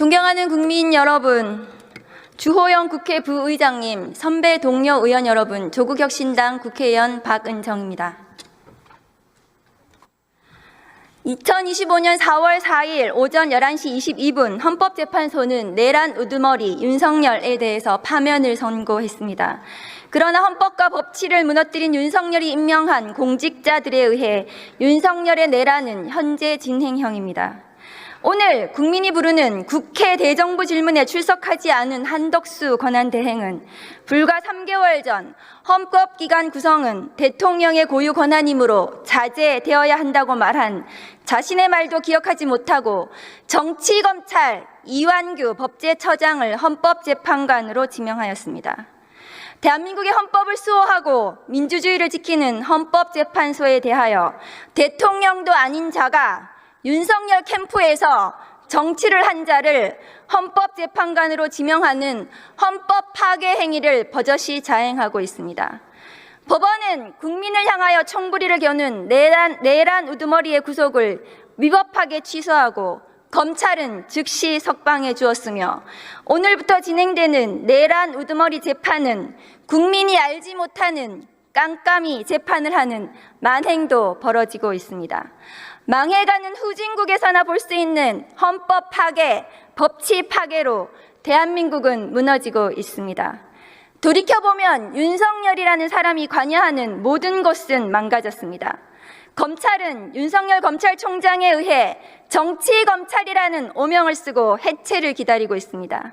존경하는 국민 여러분, 주호영 국회 부의장님, 선배 동료 의원 여러분, 조국혁신당 국회의원 박은정입니다. 2025년 4월 4일 오전 11시 22분 헌법재판소는 내란 우두머리 윤석열에 대해서 파면을 선고했습니다. 그러나 헌법과 법치를 무너뜨린 윤석열이 임명한 공직자들에 의해 윤석열의 내란은 현재 진행형입니다. 오늘 국민이 부르는 국회 대정부 질문에 출석하지 않은 한덕수 권한대행은 불과 3개월 전 헌법기관 구성은 대통령의 고유 권한이므로 자제되어야 한다고 말한 자신의 말도 기억하지 못하고 정치검찰 이완규 법제처장을 헌법재판관으로 지명하였습니다. 대한민국의 헌법을 수호하고 민주주의를 지키는 헌법재판소에 대하여 대통령도 아닌 자가 윤석열 캠프에서 정치를 한 자를 헌법재판관으로 지명하는 헌법 파괴 행위를 버젓이 자행하고 있습니다. 법원은 국민을 향하여 총부리를 겨눈 내란, 내란 우두머리의 구속을 위법하게 취소하고 검찰은 즉시 석방해 주었으며 오늘부터 진행되는 내란 우두머리 재판은 국민이 알지 못하는 깜깜이 재판을 하는 만행도 벌어지고 있습니다. 망해가는 후진국에서나 볼 수 있는 헌법 파괴, 법치 파괴로 대한민국은 무너지고 있습니다. 돌이켜보면 윤석열이라는 사람이 관여하는 모든 것은 망가졌습니다. 검찰은 윤석열 검찰총장에 의해 정치검찰이라는 오명을 쓰고 해체를 기다리고 있습니다.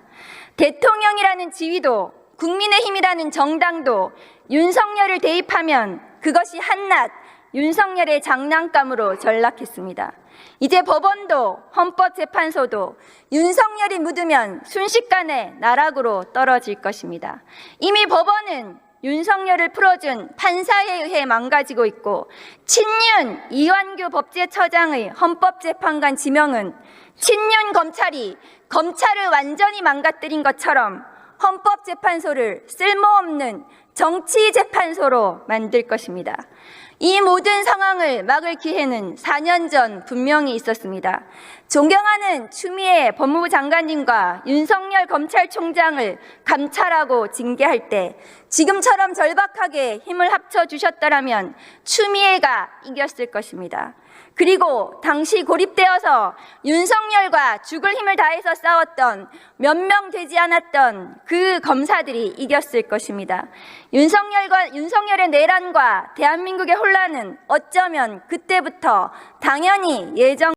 대통령이라는 지위도 국민의힘이라는 정당도 윤석열을 대입하면 그것이 한낱 윤석열의 장난감으로 전락했습니다. 이제 법원도 헌법재판소도 윤석열이 묻으면 순식간에 나락으로 떨어질 것입니다. 이미 법원은 윤석열을 풀어준 판사에 의해 망가지고 있고 친윤 이완규 법제처장의 헌법재판관 지명은 친윤 검찰이 검찰을 완전히 망가뜨린 것처럼 헌법재판소를 쓸모없는 정치재판소로 만들 것입니다. 이 모든 상황을 막을 기회는 4년 전 분명히 있었습니다. 존경하는 추미애 법무부 장관님과 윤석열 검찰총장을 감찰하고 징계할 때 지금처럼 절박하게 힘을 합쳐 주셨더라면 추미애가 이겼을 것입니다. 그리고 당시 고립되어서 윤석열과 죽을 힘을 다해서 싸웠던 몇 명 되지 않았던 그 검사들이 이겼을 것입니다. 윤석열과 윤석열의 내란과 대한민국의 혼란은 어쩌면 그때부터 당연히 예정